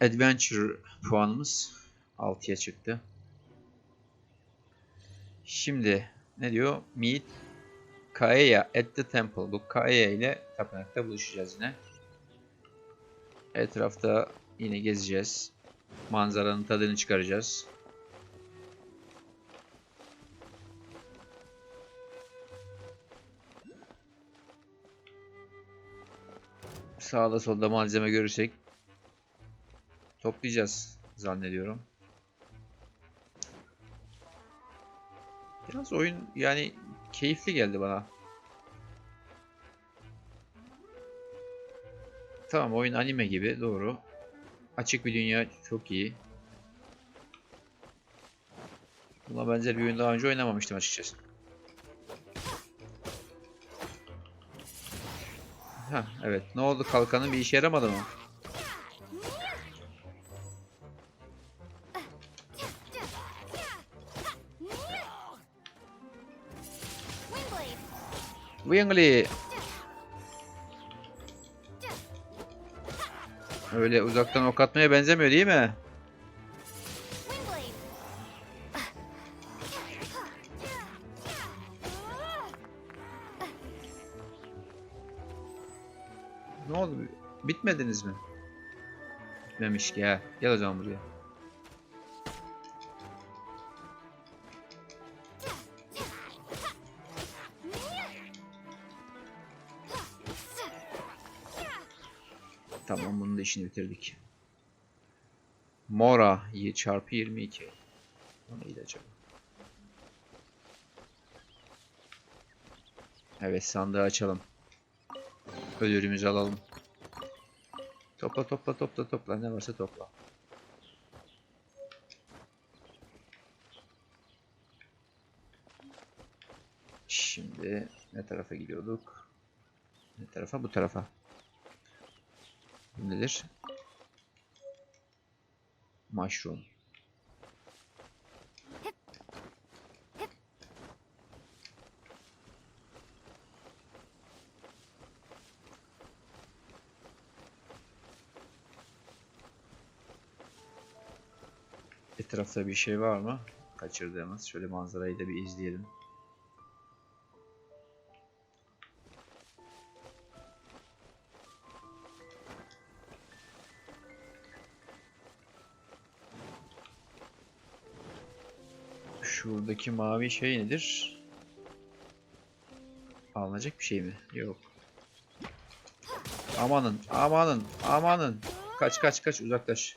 Adventure puanımız 6'ya çıktı. Şimdi ne diyor? Meet Kaeya at the temple. Bu Kaeya ile tapınakta buluşacağız yine. Etrafta yine gezeceğiz. Manzaranın tadını çıkaracağız. Sağda solda malzeme görürsek toplayacağız zannediyorum. Biraz oyun yani keyifli geldi bana. Tamam oyun anime gibi doğru. Açık bir dünya çok iyi. Buna benzer bir oyun daha önce oynamamıştım açıkçası. Heh, evet. Ne oldu kalkanın bir işe yaramadı mı? Wingly. Öyle uzaktan ok benzemiyor değil mi? Ne oldu? Bitmediniz mi? Bitmemiş ki. Gel o buraya. Tamam bunun da işini bitirdik. Mora y- çarpı 22. O neydi acaba? Evet sandığı açalım. Ödülümüzü alalım. Topla topla topla topla ne varsa topla. Şimdi ne tarafa gidiyorduk? Ne tarafa? Bu tarafa. Nedir? Mushroom. Etrafta bir şey var mı? Kaçırdığımız. Şöyle manzarayı da bir izleyelim. Şuradaki mavi şey nedir? Alınacak bir şey mi? Yok. Amanın, amanın, amanın. Kaç kaç kaç uzaklaş.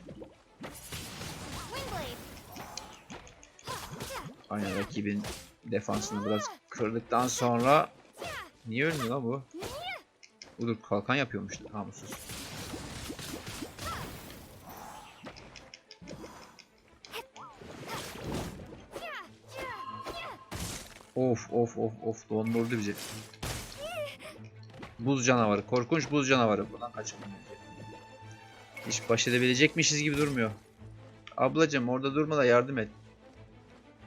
Aynen rakibin defansını biraz kırdıktan sonra niye ölmüyor lan bu? Budur kalkan yapıyormuş namussuz. Of of of of dondurdu bizi. Buz canavarı, korkunç buz canavarı. Buradan kaçalım. Hiç baş edebilecekmişiz gibi durmuyor. Ablacım orada durma da yardım et.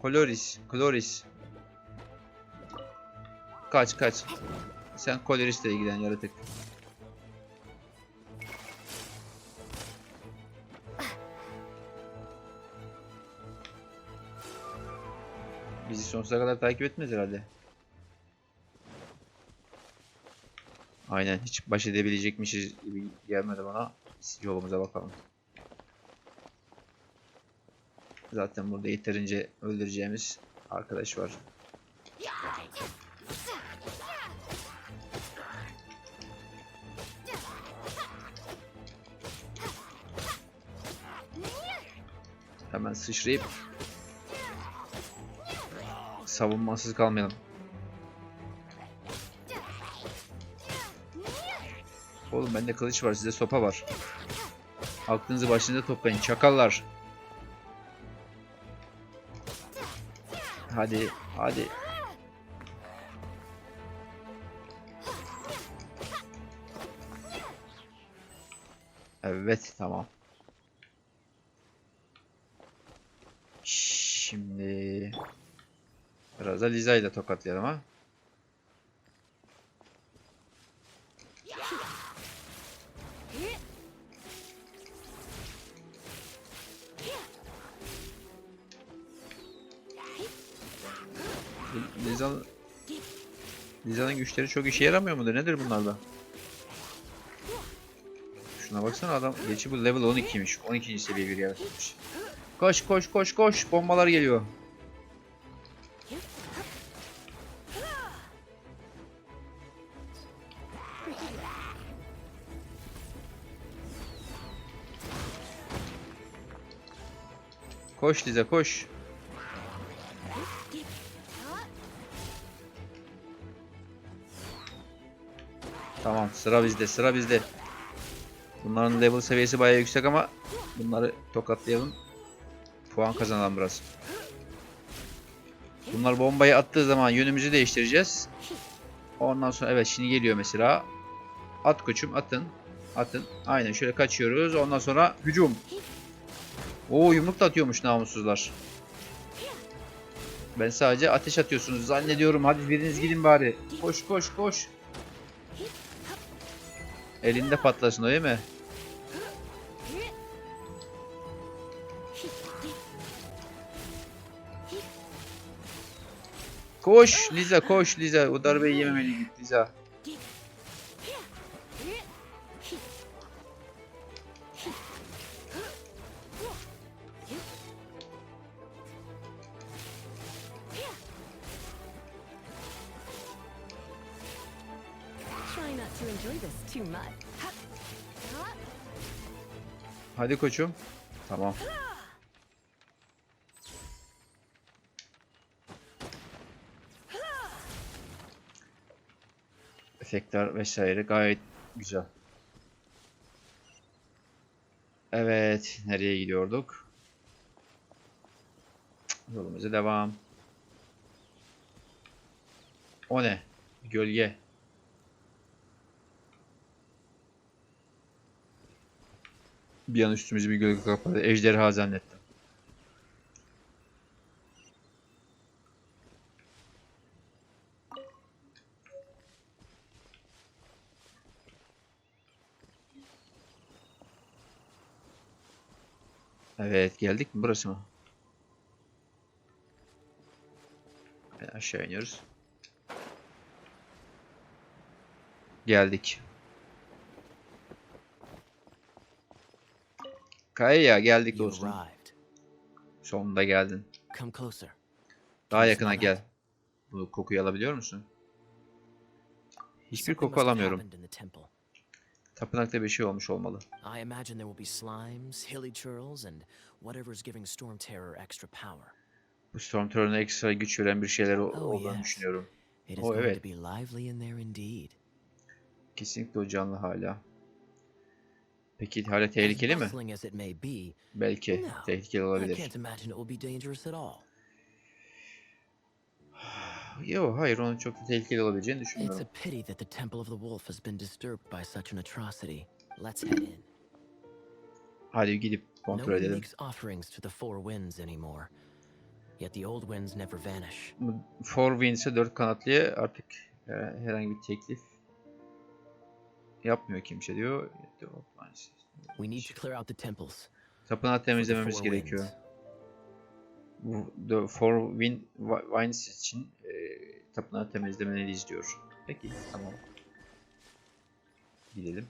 Coloris, Cloris. Kaç kaç. Sen Coloris'le ilgilen yaratık. Sonsuza kadar takip etmez herhalde. Aynen hiç baş edebilecekmişiz gibi gelmedi bana. Yolumuza bakalım. Zaten burada yeterince öldüreceğimiz arkadaş var. Hemen sıçrayıp savunmasız kalmayalım. Oğlum bende kılıç var, sizde sopa var. Aklınızı başınıza toplayın, çakallar. Hadi, hadi. Evet, tamam. Şimdi Biraz da Liza'yı da tokatlayalım ha. Liza Liza'nın güçleri çok işe yaramıyor mudur? Nedir bunlarda? Şuna baksana adam geçi bu level 12'ymiş. 12. seviye bir yaratılmış. Koş koş koş koş. Bombalar geliyor. Koş Liza koş. Tamam sıra bizde sıra bizde. Bunların level seviyesi bayağı yüksek ama bunları tokatlayalım. Puan kazanalım biraz. Bunlar bombayı attığı zaman yönümüzü değiştireceğiz. Ondan sonra evet şimdi geliyor mesela. At koçum atın. Atın. Aynen şöyle kaçıyoruz. Ondan sonra hücum. Oo yumruk da atıyormuş namussuzlar. Ben sadece ateş atıyorsunuz zannediyorum. Hadi biriniz gidin bari. Koş koş koş. Elinde patlasın öyle mi? Koş Liza koş Liza. O darbeyi yememeli git Liza. Hadi koçum. Tamam. Efektler vesaire gayet güzel. Evet, nereye gidiyorduk? Yolumuza devam. O ne? Gölge. Bir an üstümüzü bir gölge kapadı. Ejderha zannettim. Evet geldik mi burası mı? Aşağı iniyoruz. Geldik. Kaya geldik You dostum. Sonunda geldin. Daha yakına gel. Bu kokuyu alabiliyor musun? Hiçbir koku alamıyorum. Tapınakta bir şey olmuş olmalı. I imagine there will be slimes, hilly churls, and whatever's giving Storm Terror extra power. Bu Storm Terror'ına ekstra güç veren bir şeyler o- Oh, olduğunu düşünüyorum. Going evet. Kesinlikle o canlı hala. Peki hala tehlikeli mi? Belki No, tehlikeli olabilir. Yok hayır onun çok da tehlikeli olabileceğini It's a düşünmüyorum. pity that the Temple of the Wolf has been disturbed by such an atrocity. Let's head in. Hadi gidip No kontrol edelim. makes offerings to the four winds anymore. Yet the old winds never vanish. Four Winds'e dört kanatlıya artık e, herhangi bir teklif yapmıyor kimse diyor. We need to clear out the temples. Tapınağı temizlememiz gerekiyor. The Four Win Wines için e, tapınağı temizlemeliyiz diyor. Peki tamam. Gidelim.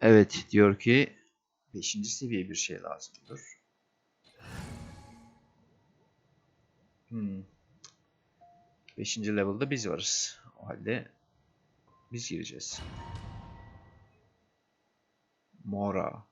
Evet diyor ki 5. seviye bir şey lazımdır. Hmm. 5. level'da biz varız. O halde biz gireceğiz. Mora.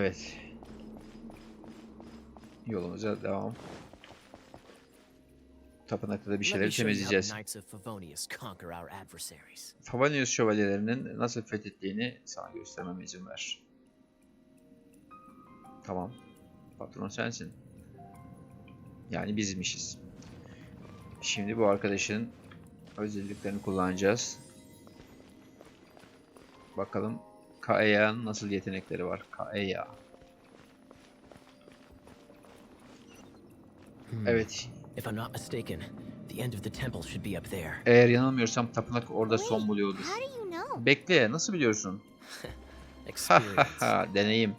Evet. Yolumuza devam. Tapınakta da bir şeyler temizleyeceğiz. Favonius şövalyelerinin nasıl fethettiğini sana göstermeme izin ver. Tamam. Patron sensin. Yani bizmişiz. Şimdi bu arkadaşın özelliklerini kullanacağız. Bakalım Kaeya'nın nasıl yetenekleri var. Kaeya. Hmm. Evet. If I'm not mistaken, the end of the temple should be up there. Eğer yanılmıyorsam tapınak orada son buluyordur. How do you know? Bekle, nasıl biliyorsun? Deneyim.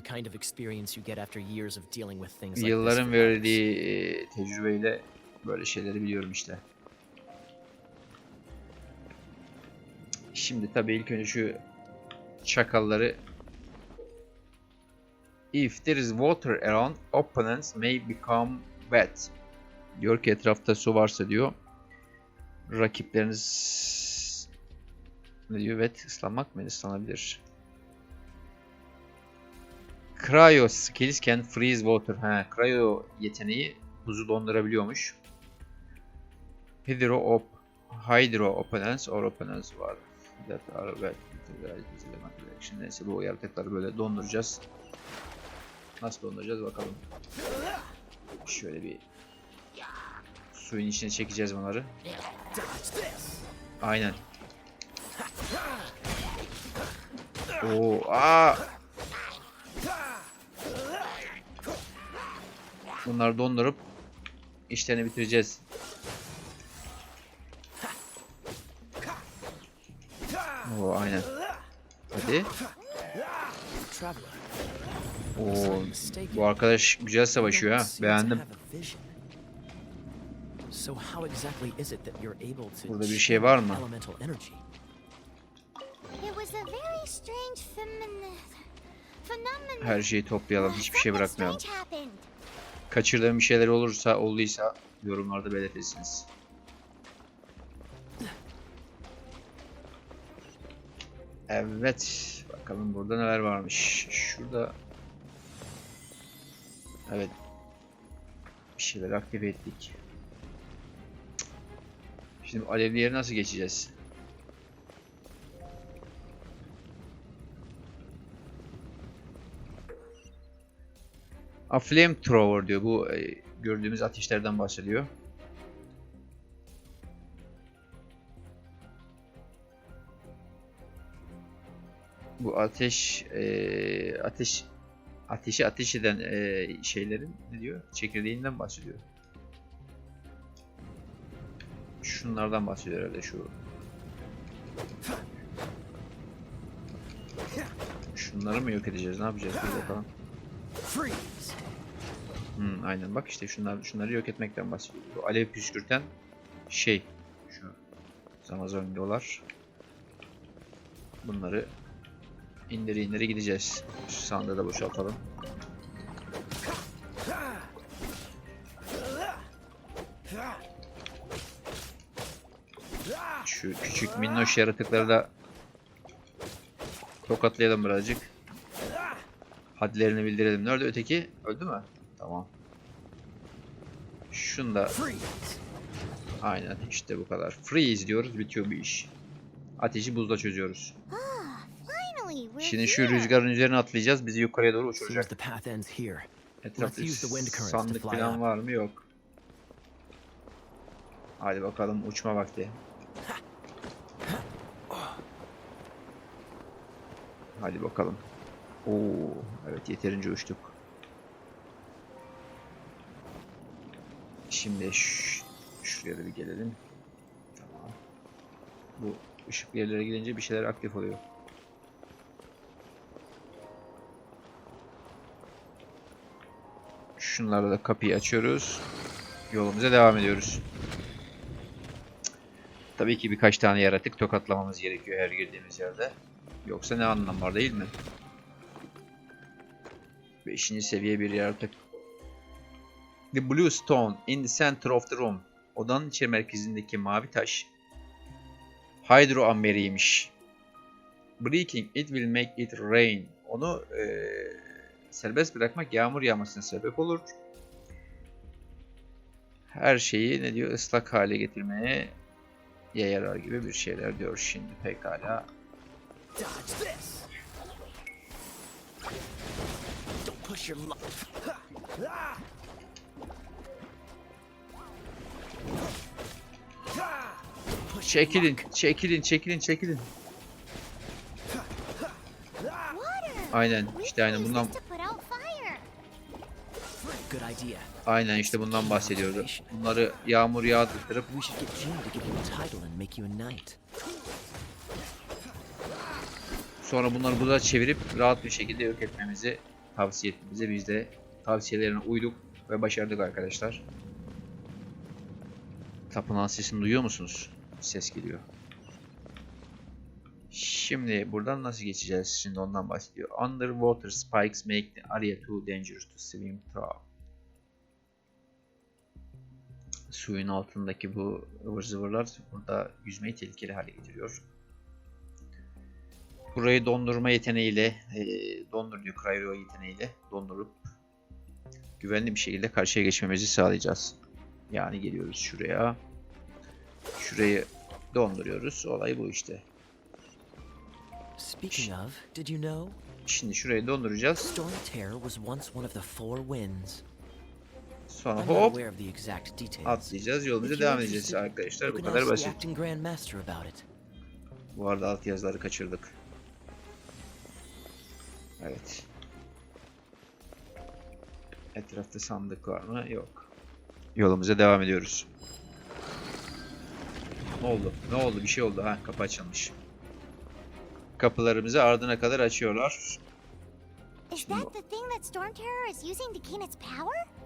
the kind of experience you get after years of dealing with things like this Yılların verdiği e, tecrübeyle böyle şeyleri biliyorum işte. Şimdi tabii ilk önce şu çakalları If there is water around, opponents may become wet. Diyor ki etrafta su varsa diyor rakipleriniz ne diyor? Wet ıslanmak mı? Islanabilir. Cryo skills can freeze water. Ha, cryo yeteneği buzu dondurabiliyormuş. Hydro op Hydro opponents or opponents var. That are wet. Şimdi neyse bu yaratıkları böyle donduracağız. Nasıl donduracağız bakalım. Şöyle bir suyun içine çekeceğiz bunları. Aynen. Oo, aa! Bunları dondurup işlerini bitireceğiz. Oo, aynen. Hadi. Oo, bu arkadaş güzel savaşıyor ha. Beğendim. Burada bir şey var mı? Her şeyi toplayalım. Hiçbir şey bırakmayalım. Kaçırdığım bir şeyler olursa, olduysa yorumlarda belirtirsiniz. Evet. Bakalım burada neler varmış. Şurada Evet. Bir şeyler aktive ettik. Şimdi alevli yere nasıl geçeceğiz? A flamethrower diyor. Bu e, gördüğümüz ateşlerden bahsediyor. Bu ateş e, ateş ateşi ateş eden e, şeylerin ne diyor? Çekirdeğinden bahsediyor. Şunlardan bahsediyor herhalde şu. Şunları mı yok edeceğiz? Ne yapacağız? Bir bakalım. Hmm, aynen bak işte şunlar şunları yok etmekten bahsediyor. Bu alev püskürten şey şu Amazonyolar. Bunları indiri indiri gideceğiz. Şu sandığı da boşaltalım. Şu küçük minnoş yaratıkları da tokatlayalım birazcık. Hadlerini bildirelim. Nerede öteki? Öldü mü? Tamam. Şunu da aynen işte bu kadar. Freeze diyoruz bitiyor bu iş. Ateşi buzla çözüyoruz. Şimdi şu rüzgarın üzerine atlayacağız. Bizi yukarıya doğru uçuracak. Etrafta sandık falan var mı? Yok. Hadi bakalım uçma vakti. Hadi bakalım. Oo, evet yeterince uçtuk. Şimdi şuraya da bir gelelim. Tamam. Bu ışık yerlere gidince bir şeyler aktif oluyor. Şunlarla da kapıyı açıyoruz. Yolumuza devam ediyoruz. Tabii ki birkaç tane yaratık tokatlamamız gerekiyor her girdiğimiz yerde. Yoksa ne anlam var değil mi? Beşinci seviye bir yaratık. The blue stone in the center of the room. Odanın içeri merkezindeki mavi taş. Hydro amberiymiş. Breaking it will make it rain. Onu eee, serbest bırakmak yağmur yağmasına sebep olur. Her şeyi ne diyor ıslak hale getirmeye yarar gibi bir şeyler diyor şimdi pekala. Çekilin, çekilin, çekilin, çekilin. Aynen, işte aynen bundan aynen işte bundan bahsediyordu. Bunları yağmur yağdırtırıp sonra bunları buza çevirip rahat bir şekilde yok etmemizi tavsiye etmemizi biz de tavsiyelerine uyduk ve başardık arkadaşlar. Tapınağın sesini duyuyor musunuz? Ses geliyor. Şimdi buradan nasıl geçeceğiz? Şimdi ondan bahsediyor. Underwater spikes make the area too dangerous to swim through. Suyun altındaki bu ıvır zıvırlar burada yüzmeyi tehlikeli hale getiriyor. Burayı dondurma yeteneğiyle, e, dondur diyor cryo yeteneğiyle dondurup güvenli bir şekilde karşıya geçmemizi sağlayacağız. Yani geliyoruz şuraya. Şurayı donduruyoruz. Olay bu işte. Speaking of, did you know? Şimdi şurayı donduracağız. Storm Terror was once one of the four winds. Sonra hop atlayacağız. Yolumuza devam edeceğiz arkadaşlar. Bu kadar basit. Bu arada alt yazıları kaçırdık. Evet. Etrafta sandık var mı? Yok. Yolumuza devam ediyoruz. Ne oldu? Ne oldu? Bir şey oldu. Ha, kapı açılmış. Kapılarımızı ardına kadar açıyorlar. Is that the thing that Storm Terror is using to gain its power?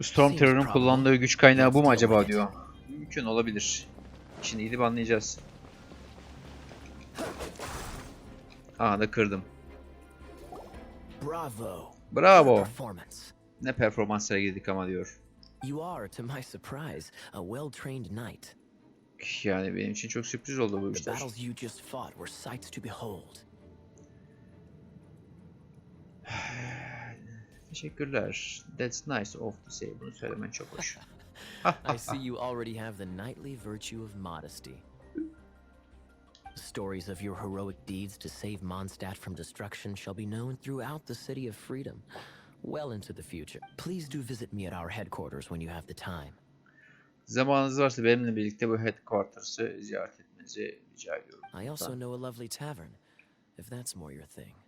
Bu Storm Seems Terror'ın probable. kullandığı güç kaynağı bu mu acaba diyor. Mümkün olabilir. Şimdi gidip anlayacağız. Aha da kırdım. Bravo. Bravo. Ne performanslara girdik ama diyor. You are, to my surprise, a well-trained knight. Yani benim için çok sürpriz oldu bu işler. Teşekkürler. That's nice of to say. Bunu söylemen çok hoş. I see you already have the knightly virtue of modesty. Stories of your heroic deeds to save Mondstadt from destruction shall be known throughout the City of Freedom, well into the future. Please do visit me at our headquarters when you have the time. Zamanınız varsa benimle birlikte bu headquarters'ı ziyaret etmenizi rica ediyorum. I also know a lovely tavern, if that's more your thing.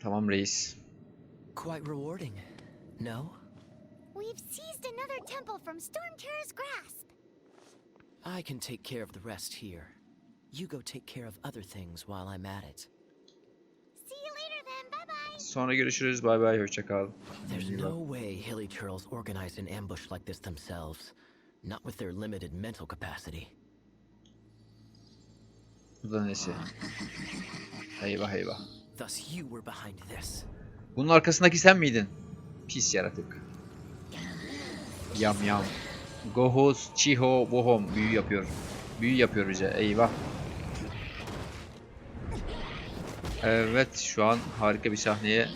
Tamam reis. Quite rewarding, no? We've seized another temple from Storm Terror's grasp. I can take care of the rest here. You go take care of other things while I'm at it. See you later then. Bye bye. Sonra görüşürüz. Bay bay. Hoşça kal. There's İyi bak. no way Hilly Turtles organized an ambush like this themselves. Not with their limited mental capacity. Bu da nesi? Eyvah eyvah. Thus you were behind this. Bunun arkasındaki sen miydin? Pis yaratık. Yam yam. Gohos, Chiho, Bohom. Büyü yapıyor. Büyü yapıyor bize. Eyvah. Evet şu an harika bir sahneye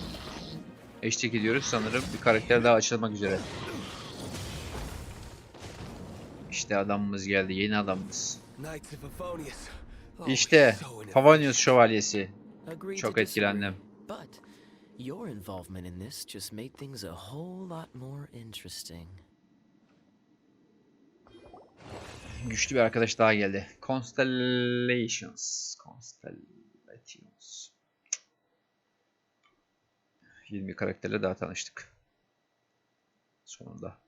eşlik ediyoruz. Sanırım bir karakter daha açılmak üzere. İşte adamımız geldi. Yeni adamımız. Oh, İşte innovative. Favonius Şövalyesi. Çok etkilendim. But your involvement in this just made things a whole lot more interesting. Güçlü bir arkadaş daha geldi. Constellations. Constellations. Yeni bir karakterle daha tanıştık. Sonunda.